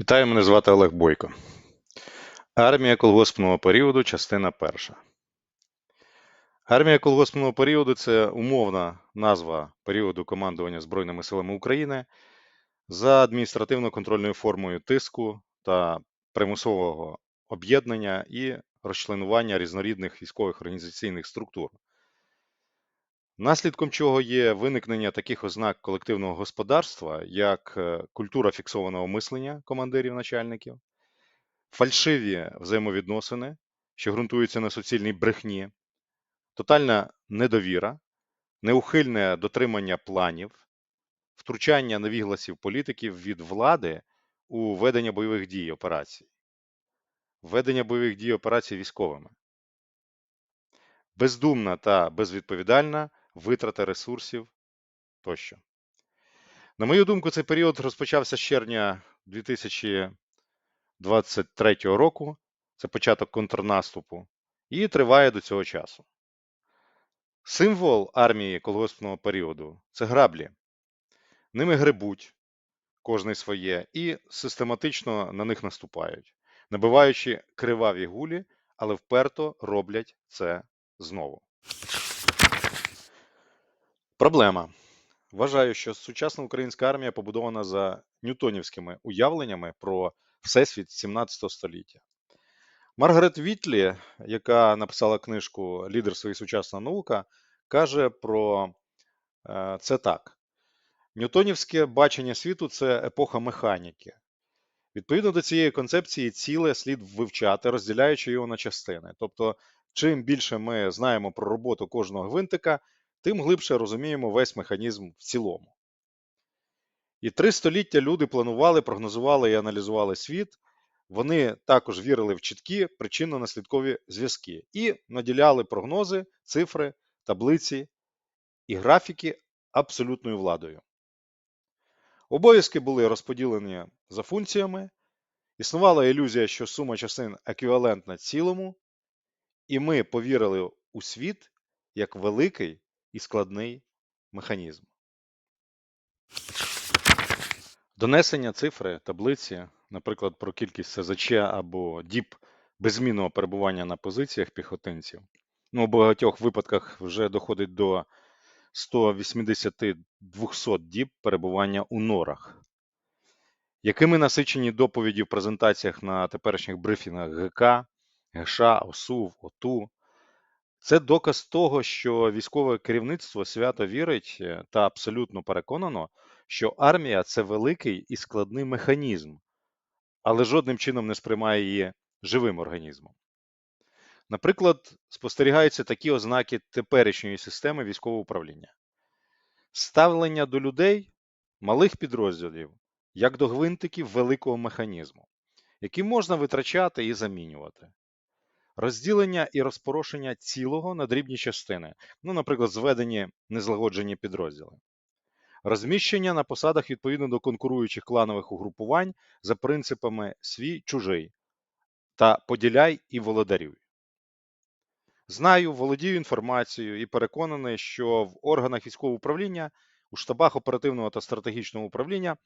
Вітаю, мене звати Олег Бойко. Армія колгоспного періоду, частина перша. Армія колгоспного періоду це умовна назва періоду командування Збройними силами України за адміністративно-контрольною формою тиску та примусового об'єднання і розчленування різнорідних військових організаційних структур, наслідком чого є виникнення таких ознак колективного господарства, як е, культура фіксованого мислення командирів начальників, фальшиві взаємовідносини, що ґрунтуються на суцільній брехні, тотальна недовіра, неухильне дотримання планів, втручання невігласів політиків від влади у ведення бойових дій операцій, ведення бойових дій операцій військовими, бездумна та безвідповідальна витрата ресурсів тощо. На мою думку, цей період розпочався з червня 2023 року, це початок контрнаступу, і триває до цього часу. Символ армії колгоспного періоду це граблі. Ними гребуть, кожний своє, і систематично на них наступають, набиваючи криваві гулі, але вперто роблять це знову. Проблема. Вважаю, що сучасна українська армія побудована за ньютонівськими уявленнями про Всесвіт 17 століття. Маргарет Вітлі, яка написала книжку Лідерство і сучасна наука, каже про е, це так: Ньютонівське бачення світу це епоха механіки. Відповідно до цієї концепції, ціле слід вивчати, розділяючи його на частини. Тобто, чим більше ми знаємо про роботу кожного гвинтика, тим глибше розуміємо весь механізм в цілому. І три століття люди планували, прогнозували і аналізували світ. Вони також вірили в чіткі причинно-наслідкові зв'язки і наділяли прогнози, цифри, таблиці і графіки абсолютною владою. Обов'язки були розподілені за функціями, існувала ілюзія, що сума частин еквівалентна цілому, і ми повірили у світ як великий і складний механізм. Донесення цифри, таблиці, наприклад, про кількість СЗЧ або діб беззмінного перебування на позиціях піхотинців, ну, у багатьох випадках вже доходить до 180-200 діб перебування у норах. Якими насичені доповіді в презентаціях на теперішніх брифінгах ГК, ГШ, ОСУВ, ОТУ, це доказ того, що військове керівництво свято вірить е, та абсолютно переконано, що армія це великий і складний механізм, але жодним чином не сприймає її живим організмом. Наприклад, спостерігаються такі ознаки теперішньої системи військового управління: ставлення до людей малих підрозділів, як до гвинтиків великого механізму, які можна витрачати і замінювати. Розділення і розпорошення цілого на дрібні частини, ну, наприклад, зведені незлагоджені підрозділи. Розміщення на посадах відповідно до конкуруючих кланових угрупувань за принципами свій чужий та поділяй і володарюй. Знаю, володію інформацією і переконаний, що в органах військового управління, у штабах оперативного та стратегічного управління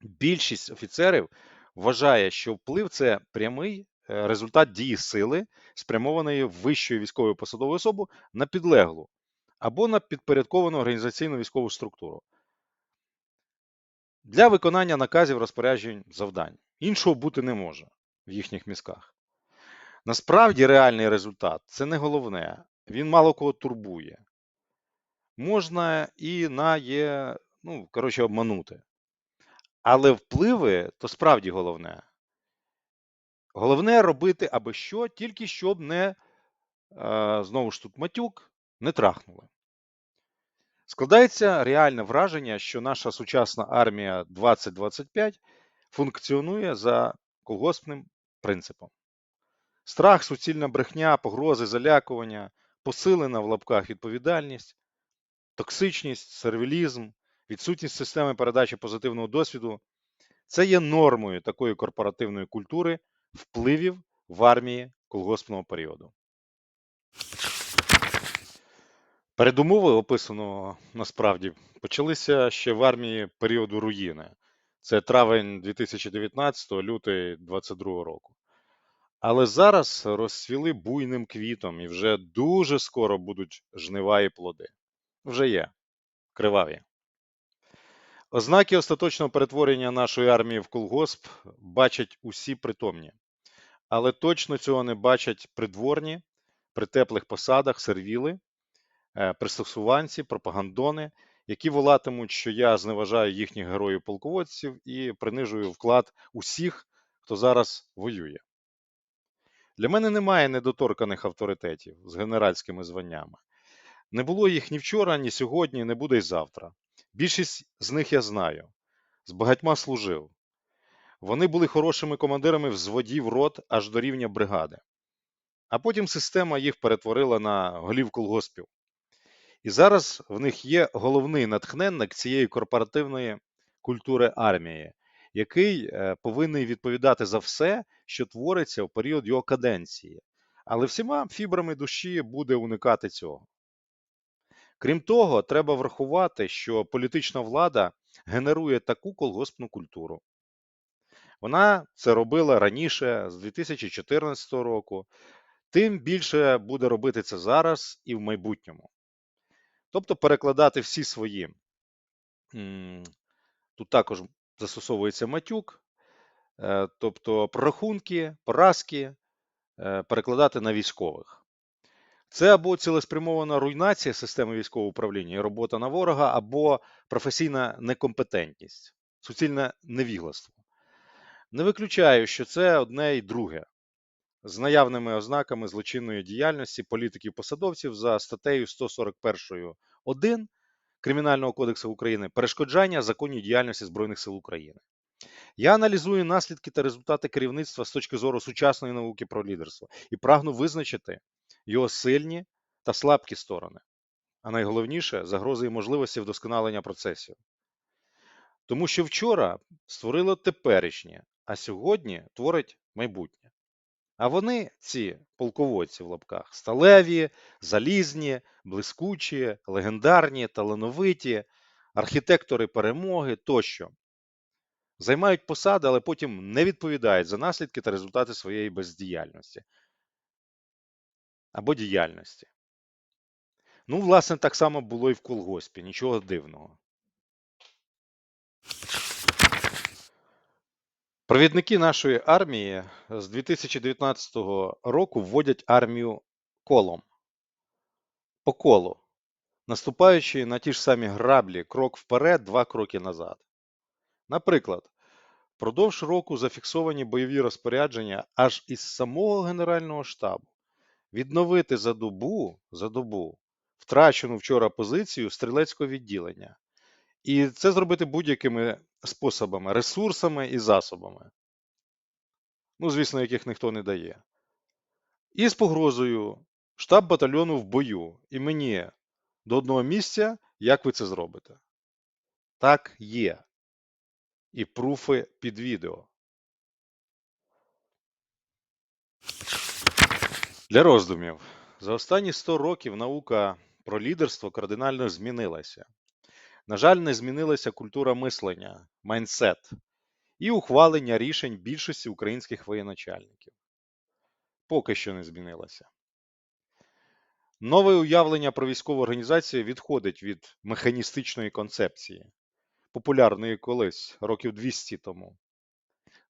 більшість офіцерів вважає, що вплив це прямий результат дії сили, спрямованої вищою військовою посадовою особою на підлеглу або на підпорядковану організаційну військову структуру для виконання наказів розпоряджень завдань. Іншого бути не може в їхніх мізках. Насправді реальний результат це не головне, він мало кого турбує. Можна і на є, ну, коротше, обманути. Але впливи то справді головне. Головне робити аби що, тільки щоб не, е, знову ж тут матюк, не трахнули. Складається реальне враження, що наша сучасна армія 2025 функціонує за колгоспним принципом. Страх, суцільна брехня, погрози, залякування, посилена в лапках відповідальність, токсичність, сервілізм, відсутність системи передачі позитивного досвіду це є нормою такої корпоративної культури впливів в армії колгоспного періоду. Передумови, описаного насправді, почалися ще в армії періоду руїни. Це травень 2019, лютий 2022 року. Але зараз розцвіли буйним квітом і вже дуже скоро будуть жнива і плоди. Вже є криваві. Ознаки остаточного перетворення нашої армії в колгосп бачать усі притомні, але точно цього не бачать придворні, при теплих посадах, сервіли, е, пристосуванці, пропагандони, які волатимуть, що я зневажаю їхніх героїв-полководців і принижую вклад усіх, хто зараз воює. Для мене немає недоторканих авторитетів з генеральськими званнями. Не було їх ні вчора, ні сьогодні, не буде й завтра. Більшість з них я знаю, з багатьма служив. Вони були хорошими командирами взводів рот аж до рівня бригади. А потім система їх перетворила на голів колгоспів. І зараз в них є головний натхненник цієї корпоративної культури армії, який е, повинен відповідати за все, що твориться в період його каденції, але всіма фібрами душі буде уникати цього. Крім того, треба врахувати, що політична влада генерує таку колгоспну культуру. Вона це робила раніше, з 2014 року, тим більше буде робити це зараз і в майбутньому. Тобто перекладати всі свої, тут також застосовується матюк, е, тобто прорахунки, поразки е, перекладати на військових. Це або цілеспрямована руйнація системи військового управління і робота на ворога, або професійна некомпетентність, суцільне невігластво. Не виключаю, що це одне і друге, з наявними ознаками злочинної діяльності політиків-посадовців за статтею 141.1 Кримінального кодексу України перешкоджання законній діяльності Збройних сил України. Я аналізую наслідки та результати керівництва з точки зору сучасної науки про лідерство і прагну визначити його сильні та слабкі сторони, а найголовніше загрози і можливості вдосконалення процесів. Тому що вчора створило теперішнє, а сьогодні творить майбутнє. А вони, ці полководці в лапках, сталеві, залізні, блискучі, легендарні, талановиті, архітектори перемоги тощо. Займають посади, але потім не відповідають за наслідки та результати своєї бездіяльності або діяльності. Ну, власне, так само було і в колгоспі, нічого дивного. Провідники нашої армії з 2019 року вводять армію колом по колу, наступаючи на ті ж самі граблі крок вперед, два кроки назад. Наприклад, впродовж року зафіксовані бойові розпорядження аж із самого Генерального штабу відновити за добу за добу втрачену вчора позицію стрілецького відділення. І це зробити будь-якими способами, ресурсами і засобами. Ну, звісно, яких ніхто не дає. І з погрозою штаб батальйону в бою. І мені до одного місця, як ви це зробите. Так є. І пруфи під відео. Для роздумів. За останні 100 років наука про лідерство кардинально змінилася. На жаль, не змінилася культура мислення, майнсет і ухвалення рішень більшості українських воєначальників. Поки що не змінилася. Нове уявлення про військову організацію відходить від механістичної концепції, популярної колись років 200 тому.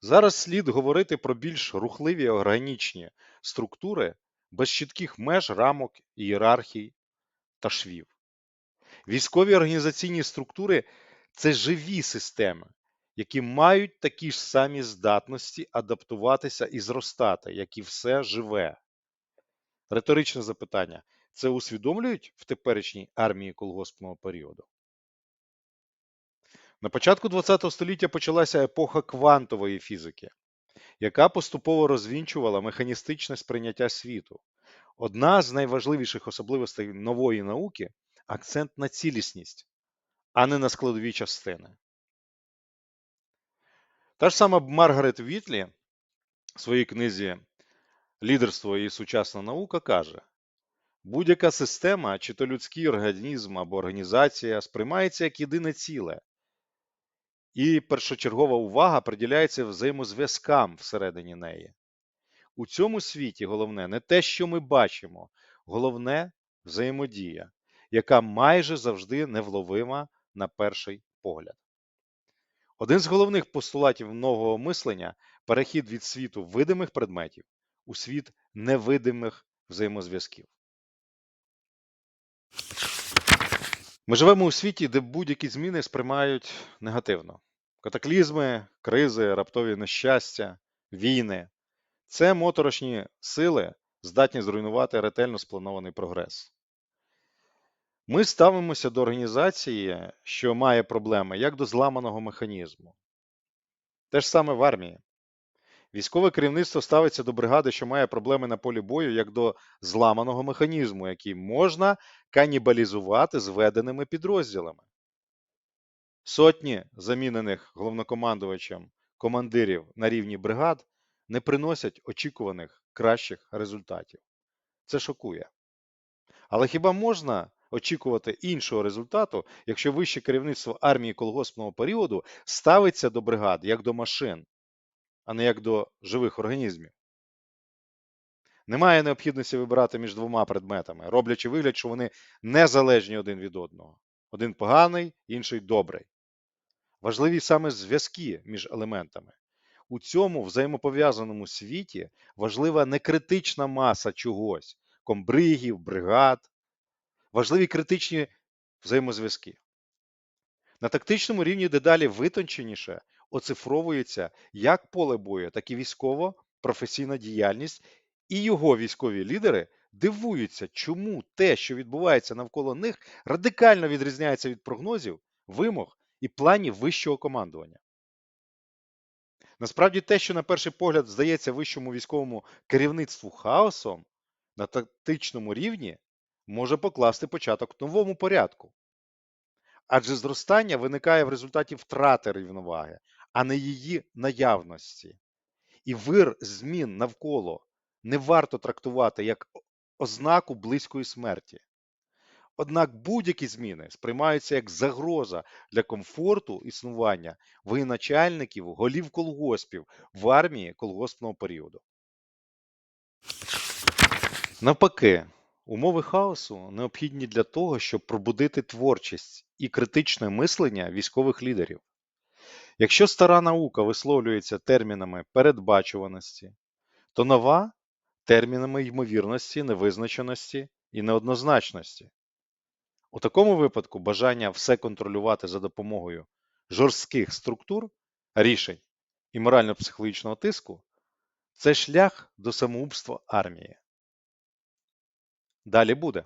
Зараз слід говорити про більш рухливі органічні структури без чітких меж, рамок, ієрархій та швів. Військові організаційні структури це живі системи, які мають такі ж самі здатності адаптуватися і зростати, як і все живе. Риторичне запитання: це усвідомлюють в теперішній армії колгоспного періоду? На початку ХХ століття почалася епоха квантової фізики, яка поступово розвінчувала механістичне сприйняття світу. Одна з найважливіших особливостей нової науки акцент на цілісність, а не на складові частини. Та ж сама Маргарет Вітлі в своїй книзі Лідерство і сучасна наука каже: будь-яка система, чи то людський організм або організація, сприймається як єдине ціле, І першочергова увага приділяється взаємозв'язкам всередині неї. У цьому світі головне не те, що ми бачимо, головне взаємодія, яка майже завжди невловима на перший погляд. Один з головних постулатів нового мислення перехід від світу видимих предметів у світ невидимих взаємозв'язків. Ми живемо у світі, де будь-які зміни сприймають негативно. Катаклізми, кризи, раптові нещастя, війни це моторошні сили, здатні зруйнувати ретельно спланований прогрес. Ми ставимося до організації, що має проблеми, як до зламаного механізму. Те ж саме в армії. Військове керівництво ставиться до бригади, що має проблеми на полі бою, як до зламаного механізму, який можна канібалізувати зведеними підрозділами. Сотні замінених головнокомандувачем командирів на рівні бригад не приносять очікуваних кращих результатів. Це шокує. Але хіба можна очікувати іншого результату, якщо вище керівництво армії колгоспного періоду ставиться до бригад як до машин, а не як до живих організмів? Немає необхідності вибирати між двома предметами, роблячи вигляд, що вони незалежні один від одного. Один поганий, інший добрий. Важливі саме зв'язки між елементами. У цьому взаємопов'язаному світі важлива не критична маса чогось, комбригів, бригад, важливі критичні взаємозв'язки. На тактичному рівні дедалі витонченіше оцифровується як поле бою, так і військово-професійна діяльність, і його військові лідери дивуються, чому те, що відбувається навколо них, радикально відрізняється від прогнозів, вимог і планів вищого командування. Насправді, те, що на перший погляд здається вищому військовому керівництву хаосом, на тактичному рівні може покласти початок новому порядку. Адже зростання виникає в результаті втрати рівноваги, а не її наявності. І вир змін навколо не варто трактувати як ознаку близької смерті. Однак будь-які зміни сприймаються як загроза для комфорту існування воєначальників, голів колгоспів в армії колгоспного періоду. Навпаки, умови хаосу необхідні для того, щоб пробудити творчість і критичне мислення військових лідерів. Якщо стара наука висловлюється термінами передбачуваності, то нова термінами ймовірності, невизначеності і неоднозначності. У такому випадку бажання все контролювати за допомогою жорстких структур, рішень і морально-психологічного тиску це шлях до самоубства армії. Далі буде.